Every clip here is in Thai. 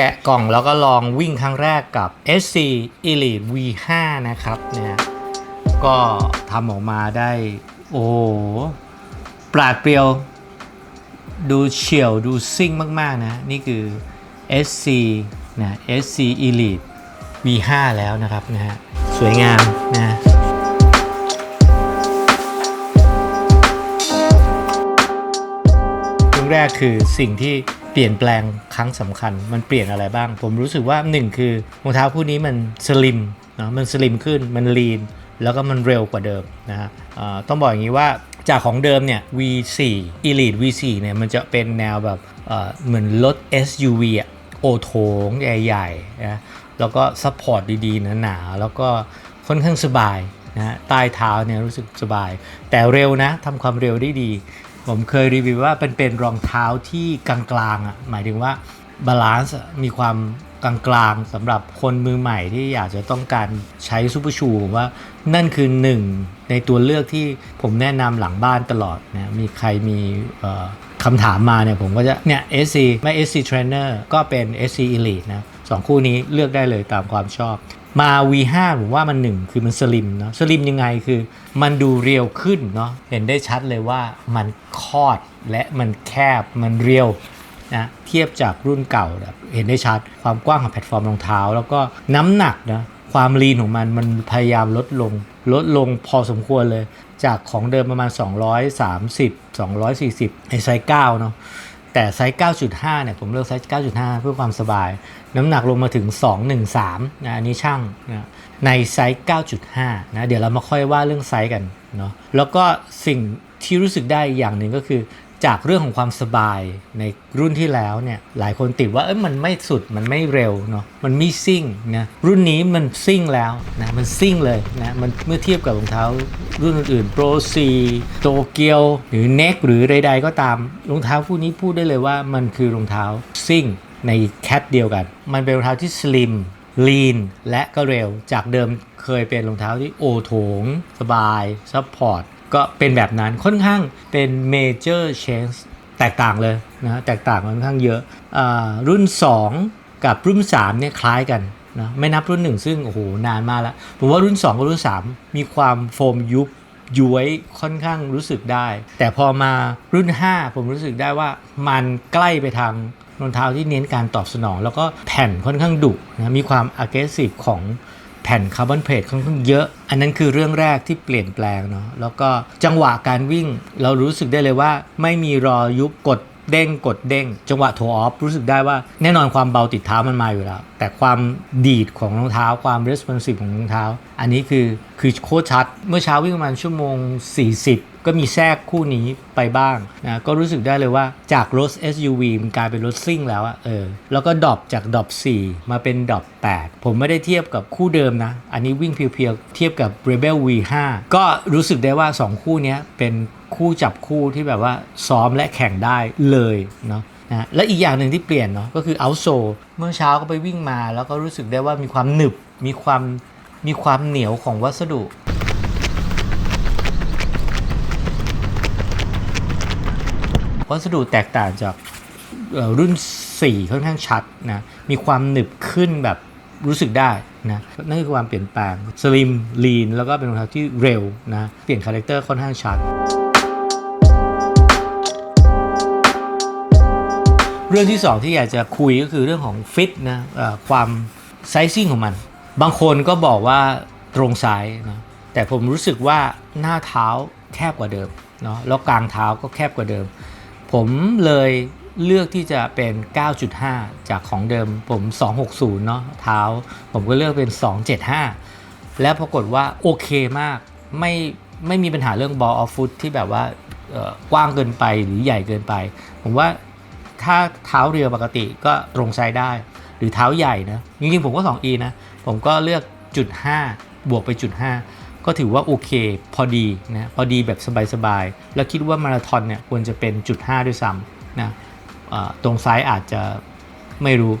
แกะกล่องแล้วก็ลองวิ่งครั้งแรกกับ SC Elite V5 นะครับเนี่ยก็ทำออกมาได้ โอ้โหปราดเปรียว ดูเฉียวดูซิ่งมาก ๆ นะ นี่คือ SC นะ SC Elite V5 แล้วนะครับนะฮะสวยงามนะเรื่องแรกคือสิ่งที่ ปลี่ยนแปลงครั้งสำคัญ มันเปลี่ยนอะไรบ้าง ผมรู้สึกว่าหนึ่งคือรองเท้าคู่นี้มันสลิมเนาะมันสลิมขึ้นมันลีนแล้วก็มันเร็วกว่าเดิมนะฮะต้องบอกอย่างนี้ว่าจากของเดิมเนี่ย V4 Elite V4 เนี่ยมันจะเป็นแนวแบบเหมือนรถ SUV อะโอโถงใหญ่ๆนะแล้วก็ซัพพอร์ตดีๆหนาๆแล้วก็ค่อนข้างสบายนะฮะใต้เท้าเนี่ยรู้สึกสบาย แต่เร็วนะทำความเร็วได้ดี ผมเคยรีวิวว่าเป็นเป็นรองเท้าที่กลางๆอะหมายถึงว่าบาลานซ์มีความกลางๆสำหรับคนมือใหม่ที่อยากจะต้องการใช้ซูเปอร์ชูผมว่านั่นคือหนึ่งในตัวเลือกที่ผมแนะนำหลังบ้านตลอดนะมีใครมีคำถามมาเนี่ยผมก็จะเนี่ย SC ไม่ SC Trainer ก็เป็น SC Elite นะสองคู่นี้เลือกได้เลยตามความชอบ มา V5 ผมว่ามันหนึ่งคือมันสลิมเนาะสลิมยังไงคือมันดูเรียวขึ้นเนาะเห็นได้ชัดเลยว่ามันคอดและมันแคบมันเรียวนะเทียบจากรุ่นเก่าเห็นได้ชัดความกว้างของแพลตฟอร์มรองเท้า แล้วก็น้ำหนักนะความลีนของมันมันพยายามลดลง ลดลงพอสมควรเลย จากของเดิมประมาณ 230 240ในไซส์9เนาะ แต่ไซส์ 9.5 เนี่ยผมเลือกไซส์ 9.5 เพื่อความสบาย น้ำหนักลงมาถึง 213 นะอันนี้ช่างนะในไซส์ 9.5 นะ เดี๋ยวเรามาค่อยว่าเรื่องไซส์กันเนาะ แล้วก็สิ่งที่รู้สึกได้อย่างหนึ่งก็คือ จากเรื่องของความสบายในรุ่นที่แล้วเนี่ยหลายคนติดว่าเอ้ยมันไม่สุดมันไม่เร็วเนาะมันไม่ซิ่งนะรุ่นนี้มันซิ่งแล้วนะมันซิ่งเลยนะมันเมื่อเทียบกับรองเท้ารุ่นอื่นๆ Pro 4โตเกียวหรือ Neck หรือใดๆก็ตามรองเท้าคู่นี้พูดได้เลยว่ามันคือรองเท้าซิ่งในแคทเดียวกัน มันเป็นรองเท้าที่สลิมลีนและก็เร็ว จากเดิมเคยเป็นรองเท้าที่โอโถง สบายซัพพอร์ต ก็เป็นแบบนั้นค่อนข้างเป็นเมเจอร์เชนแตกต่างเลยนะแตกต่างค่อนข้างเยอะอรุ่น 2 กับรุ่น3เนี่ยคล้ายกันนะไม่นับรุ่น 1 ซึ่งโอ้โหนานมากแล้วผมว่ารุ่น 2 กับรุ่น 3 มีความโฟมยุบย้วยค่อนข้างรู้สึกได้ แต่พอมารุ่น 5 ผมรู้สึกได้ว่ามันใกล้ไปทางรองเท้าที่เน้นการตอบสนอง แล้วก็แผ่นค่อนข้างดุนะมีความ aggressive ของ แผ่นคาร์บอนเพลทค่อนข้างเยอะ อันนั้นคือเรื่องแรกที่เปลี่ยนแปลงเนาะแล้วก็จังหวะการวิ่งเรารู้สึกได้เลยว่า ไม่มีรอยุบกดเด้งกดเด้ง จังหวะโทออฟรู้สึกได้ว่าแน่นอนความเบาติดเท้ามันมาอยู่แล้ว แต่ความดีดของรองเท้าความรีสเปนซีฟของรองเท้า อันนี้คือคือโคตรชัด เมื่อเช้าวิ่งประมาณชั่วโมง 40 ก็มีแทรกคู่นี้ไปบ้างนะก็รู้สึกได้เลยว่าจากรถ SUV มันกลายเป็นรถซิ่งแล้วอะเออแล้วก็ดรอปจากดรอป4 มาเป็นดรอป8 ผมไม่ได้เทียบกับคู่เดิมนะ อันนี้วิ่งเพียวๆ เทียบกับ Rebel V5 ก็รู้สึกได้ว่า 2 คู่นี้เป็นคู่จับคู่ที่แบบว่าซ้อมและแข่งได้เลยเนาะนะและอีกอย่างหนึ่งที่เปลี่ยนเนาะก็คือเอาโซเมื่อเช้าก็ไปวิ่งมา แล้วก็รู้สึกได้ว่ามีความหนึบมีความมีความเหนียวของวัสดุ วัสดุแตกต่างจากเอ่อรุ่น 4 ค่อนข้างชัดนะมีความหนึบขึ้นแบบรู้สึกได้นะนั่นคือความเปลี่ยนแปลงสลิมลีนแล้วก็เป็นรองเท้าที่เร็วนะเปลี่ยนคาแรคเตอร์ค่อนข้างชัด เรื่องที่ 2 ที่อยากจะคุยก็คือเรื่องของฟิตนะความไซซิ่งของมัน บางคนก็บอกว่าตรงไซส์นะแต่ผมรู้สึกว่าหน้าเท้าแคบกว่าเดิมเนาะแล้วกลางเท้าก็แคบกว่าเดิม ผมเลยเลือกที่จะเป็น 9.5 จากของเดิมผม 260 เนาะเท้า ผมก็เลือกเป็น 275 และปรากฏว่าโอเคมาก ไม่ไม่มีปัญหาเรื่อง ball of foot ที่แบบว่ากว้างเกินไปหรือใหญ่เกินไป ผมว่าถ้าเท้าเรียวปกติก็ตรงไซส์ได้ หรือเท้าใหญ่นะ จริงๆ ผมก็ 2e นะ ผมก็เลือกจุด5บวกไปจุด5 ก็ถือว่าโอเคพอดีนะพอดีแบบสบายๆ แล้วคิดว่ามาราธอนเนี่ยควรจะเป็นจุด 5 ด้วยซ้ำนะตรงไซส์อาจจะไม่รู้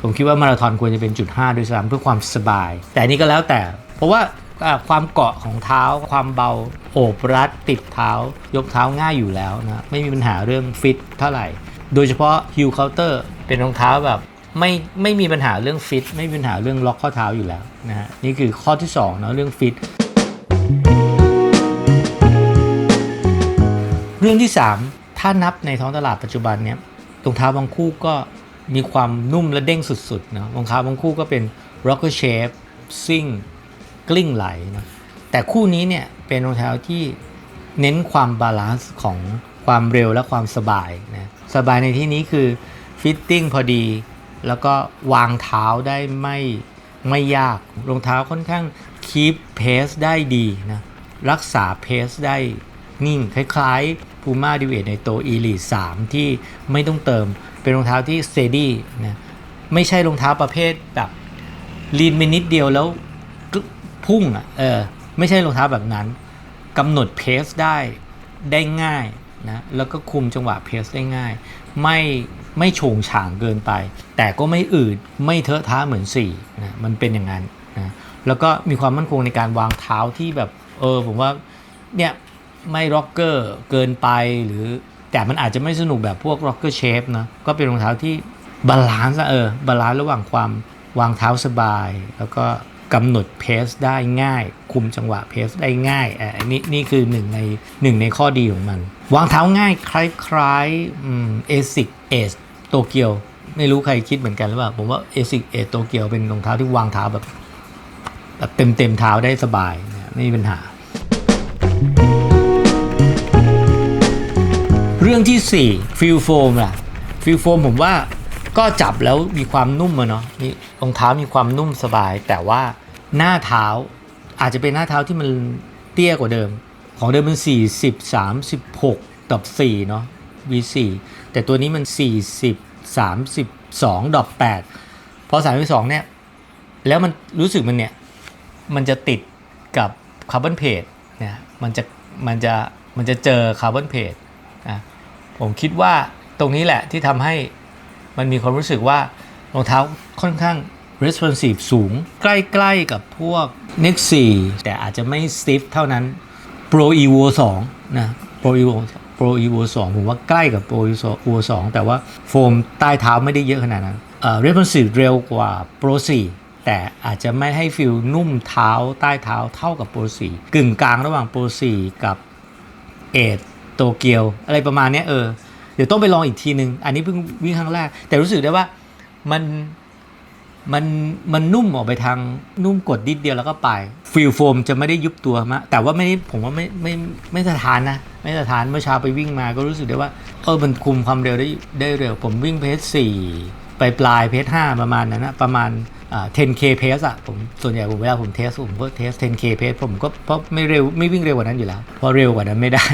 ผมคิดว่ามาราธอนควรจะเป็นจุด 5 ด้วยซ้ำเพื่อความสบาย แต่นนี้ก็แล้วแต่ เพราะว่าอ่าความเกาะของเท้า ความเบาโอบรัดติดเท้า ยกเท้าง่ายอยู่แล้วนะไม่มีปัญหาเรื่องฟิตเท่าไหร่ โดยเฉพาะฮิลเคาน์เตอร์เป็นรองเท้าแบบ ไม่ไม่มีปัญหาเรื่องฟิต ไม่มีปัญหาเรื่องล็อกข้อเท้าอยู่แล้วนะฮะนี่คือข้อที่2เนาะเรื่องฟิต เรื่องที่ 3 ถ้านับในท้องตลาดปัจจุบันเนี่ยรองเท้าบางคู่ก็มีความนุ่มและเด้งสุดๆเนาะรองเท้าบางคู่ก็เป็น rocker shape ซิ่งกลิ้งไหลนะแต่คู่นี้เนี่ยเป็นรองเท้าที่เน้นความบาลานซ์ของความเร็วและความสบายนะสบายในที่นี้คือฟิตติ้งพอดี แล้วก็วางเท้าได้ไม่ไม่ยาก รองเท้าค่อนข้างคีปเพสได้ดีนะ รักษาเพสได้นิ่ง คล้ายๆ Puma d i v a t ในตัว Elite 3 ที่ไม่ต้องเติม เป็นรองเท้าที่ steady นะ ไม่ใช่รองเท้าประเภทแบบลีนไปนิดเดียวแล้วพุ่งอะ เออ ไม่ใช่รองเท้าแบบนั้นกำหนดเพสได้ได้ง่ายนะ แล้วก็คุมจังหวะเพสได้ง่าย ไม่ ไม่โฉงฉางเกินไป แต่ก็ไม่อืดไม่เทอะท้าเหมือน4นะมันเป็นอย่างนั้นนะแล้วก็มีความมั่นคงในการวางเท้าที่แบบเออผมว่าเนี่ยไม่ร็อกเกอร์เกินไปหรือแต่มันอาจจะไม่สนุกแบบพวกร็อกเกอร์เชฟนะก็เป็นรองเท้าที่บาลานซ์เออบาลานซ์ระหว่างความวางเท้าสบาย แล้วก็ กำหนดเพสได้ง่าย คุมจังหวะเพสได้ง่ายอันนี้นี่คือหนึ่งในหนึ่งในข้อดีของมัน วางเท้าง่ายคล้ายๆเอซิกเอสโตเกียวไม่รู้ใครคิดเหมือนกันหรือเปล่า ผมว่าเอซิกเอสโตเกียวเป็นรองเท้าที่วางเท้าแบบแบบเต็มเต็มเท้าได้สบายนะไม่มีปัญหา เรื่องที่ 4 ฟิลโฟมล่ะ ฟิลโฟมผมว่าก็จับแล้วมีความนุ่มอะเนาะรองเท้ามีความนุ่มสบาย แต่ว่า หน้าเท้า อาจจะเป็นหน้าเท้าที่มันเตี้ยกว่าเดิม ของเดิมมัน 40 36ดอบ4เนาะ V4 แต่ตัวนี้มัน 40 32ดอบ8พอ32เนี่ย แล้วมันรู้สึกมันเนี่ย มันจะติดกับคาร์บอนเพจนะมันจะมันจะมันจะเจอคาร์บอนเพจนะผมคิดว่าตรงนี้แหละที่ทำให้มันมีความรู้สึกว่ารองเท้าค่อนข้าง responsive สูง ใกล้ๆกับพวก Nex 4แต่อาจจะไม่ stiff เท่านั้น Pro Evo 2 นะ Pro Evo Pro Evo 2 ผมว่าใกล้กับ Pro Evo 2 แต่ว่าโฟมใต้เท้าไม่ได้เยอะขนาดนั้น responsive เร็วกว่า Pro 4 แต่อาจจะไม่ให้ฟิลนุ่มเท้าใต้เท้าเท่ากับ Pro 4 กึ่งกลางระหว่าง Pro 4 กับเอทโตเกียว อะไรประมาณนี้เออ เดี๋ยวต้องไปลองอีกทีนึง อันนี้เพิ่งวิ่งครั้งแรก แต่รู้สึกได้ว่ามัน มันมันนุ่มออกไปทางนุ่มกดดิดเดียวแล้วก็ไปฟิลโฟมจะไม่ได้ยุบตัวมากแต่ว่าไม่ผมว่าไม่ไม่ไม่สถานนะ ไม่สถานเมื่อเช้าไปวิ่งมาก็รู้สึกได้ว่าเออมันคุมความเร็วได้ได้เร็ว ผมวิ่งเพจสี่ไปปลายเพจห้าประมาณนั้นนะประมาณอ่า 10k pace อะผมส่วนใหญ่ผมเวลาผมเทสผมก็เทส 10k pace ผมก็เพราะไม่เร็วไม่วิ่งเร็วกว่านั้นอยู่แล้วเพราะเร็วกว่านั้นไม่ได้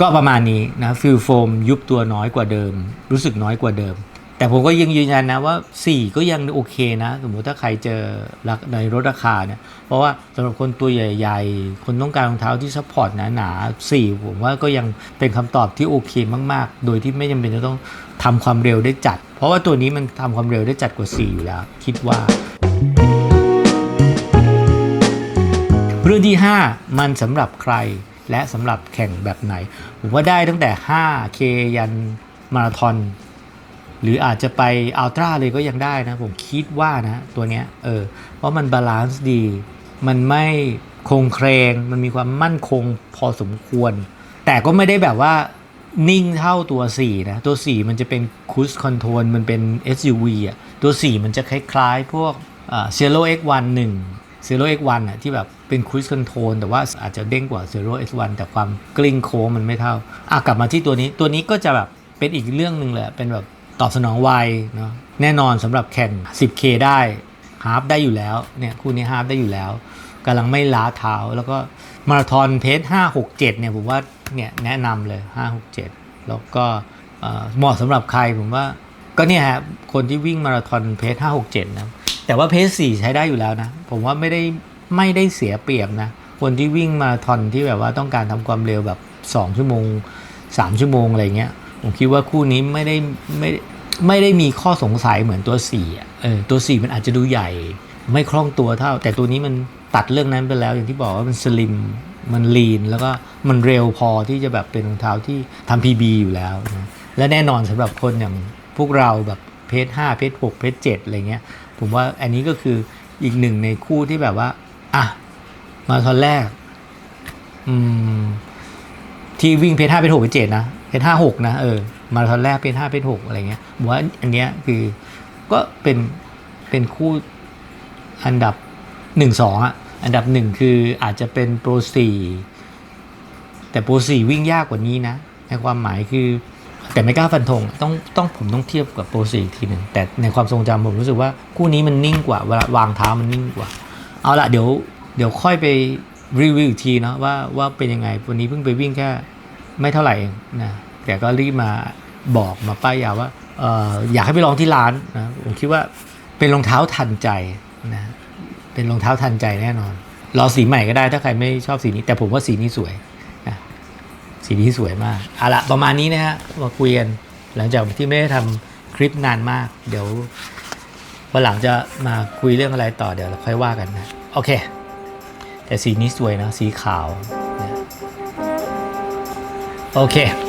ก็ประมาณนี้นะฟิลโฟมยุบตัวน้อยกว่าเดิม รู้สึกน้อยกว่าเดิม แต่ผมก็ยังยืนยันนะว่า 4 ก็ยังโอเคนะ สมมุติถ้าใครเจอรักในรถราคาเนี่ยเพราะว่าสำหรับคนตัวใหญ่ ๆ คนต้องการรองเท้าที่ซัพพอร์ตหนาๆ4ผมว่าก็ยังเป็นคำตอบที่โอเคมากๆ โดยที่ไม่จำเป็นจะต้องทำความเร็วได้จัด เพราะว่าตัวนี้มันทำความเร็วได้จัดกว่า 4 อยู่แล้ว คิดว่าเรื่องที่ 5 มันสำหรับใครและสำหรับแข่งแบบไหน ผมว่าได้ตั้งแต่ 5K ยันมาราธอน หรืออาจจะไปอัลตร้าเลยก็ยังได้นะ ผมคิดว่านะตัวเนี้ยเออเพราะมันบาลานซ์ดี มันไม่คงเครง มันมีความมั่นคงพอสมควร แต่ก็ไม่ได้แบบว่านิ่งเท่าตัว 4 นะ ตัว 4 มันจะเป็นคูสคอนโทรลมันเป็น SUV อะตัว 4 มันจะคล้าย ๆ พวกเซโร่ X1 1 Zero X1 อะที่แบบเป็นค u ู s คอนโทรลแต่ว่าอาจจะเด้งกว่า Zero X1 แต่ความกลิ้งโค้งมันไม่เท่า อะกลับมาที่ตัวนี้ตัวนี้ก็จะแบบเป็นอีกเรื่องหนึ่งเลยเป็นแบบ ตอบสนองไวเนาะแน่นอนสำหรับแข่ง 10K ได้ฮาฟได้อยู่แล้วเนี่ยคู่นี้ฮาฟได้อยู่แล้วกำลังไม่ล้าเท้าแล้วก็มาราธอนเพจ5 6 7เนี่ยผมว่าเนี่ยแนะนำเลย5 6 7แล้วก็เหมาะสำหรับใครผมว่าก็เนี่ยฮะคนที่วิ่งมาราธอนเพจ5 6 7นะแต่ว่าเพจสี่ใช้ได้อยู่แล้วนะ ผมว่าไม่ได้ไม่ได้เสียเปรียบนะ คนที่วิ่งมาทอนที่แบบว่าต้องการทำความเร็วแบบ2ชั่วโมง3ชั่วโมงอะไรเงี้ย ผมคิดว่าคู่นี้ไม่ได้ไม่ไม่ได้มีข้อสงสัยเหมือนตัว4อ่เออตัว4มันอาจจะดูใหญ่ ไม่คล่องตัวเท่า แต่ตัวนี้มันตัดเรื่องนั้นไปแล้ว อย่างที่บอกว่ามันสลิมมันลีน แล้วก็มันเร็วพอที่จะแบบเป็นรองเท้าที่ทำ PB อยู่แล้วนะและแน่นอนสำหรับคนอย่างพวกเราแบบเพจห้าเพจหกเพจเจ็ดอะไรเงี้ย ผมว่าอันนี้ก็คืออีกหนึ่งในคู่ที่แบบว่า อะ มาราธอนแรก อืม ที่วิ่งเพจห้าเพจหกเพจเจ็ดนะ เพจห้าหกนะเออมาราธอนแรกเพจห้าเพจหกอะไรเงี้ยว่าอันเนี้ยคือก็เป็นเป็นคู่อันดับหนึ่งสองอะอันดับหนึ่งคืออาจจะเป็นโปรสี่แต่โปรสี่วิ่งยากกว่านี้นะในความหมายคือแต่ไม่กล้าฟันธงต้องต้องผมต้องเทียบกับโปรสี่ทีหนึ่งแต่ในความทรงจำผมรู้สึกว่าคู่นี้มันนิ่งกว่าเวลาวางเท้ามันนิ่งกว่า เอาละเดี๋ยวเดี๋ยวค่อยไปรีวิวอีกทีเนาะว่าว่าเป็นยังไงวันนี้เพิ่งไปวิ่งแค่ ไม่เท่าไหร่เองนะแต่ก็รีบมาบอกมาป้ายยาว่าอออยากให้ไปลองที่ร้านนะผมคิดว่าเป็นรองเท้าทันใจนะเป็นรองเท้าทันใจแน่นอนรอสีใหม่ก็ได้ถ้าใครไม่ชอบสีนี้ แต่ผมว่าสีนี้สวยนะสีนี้สวยมากเอาละประมาณนี้นะฮะมาคุยกันหลังจากที่ไม่ได้ทำคลิปนานมาก เดี๋ยววันหลังจะมาคุยเรื่องอะไรต่อเดี๋ยวเราค่อยว่ากันนะ โอเค แต่สีนี้สวยนะสีขาว โอเค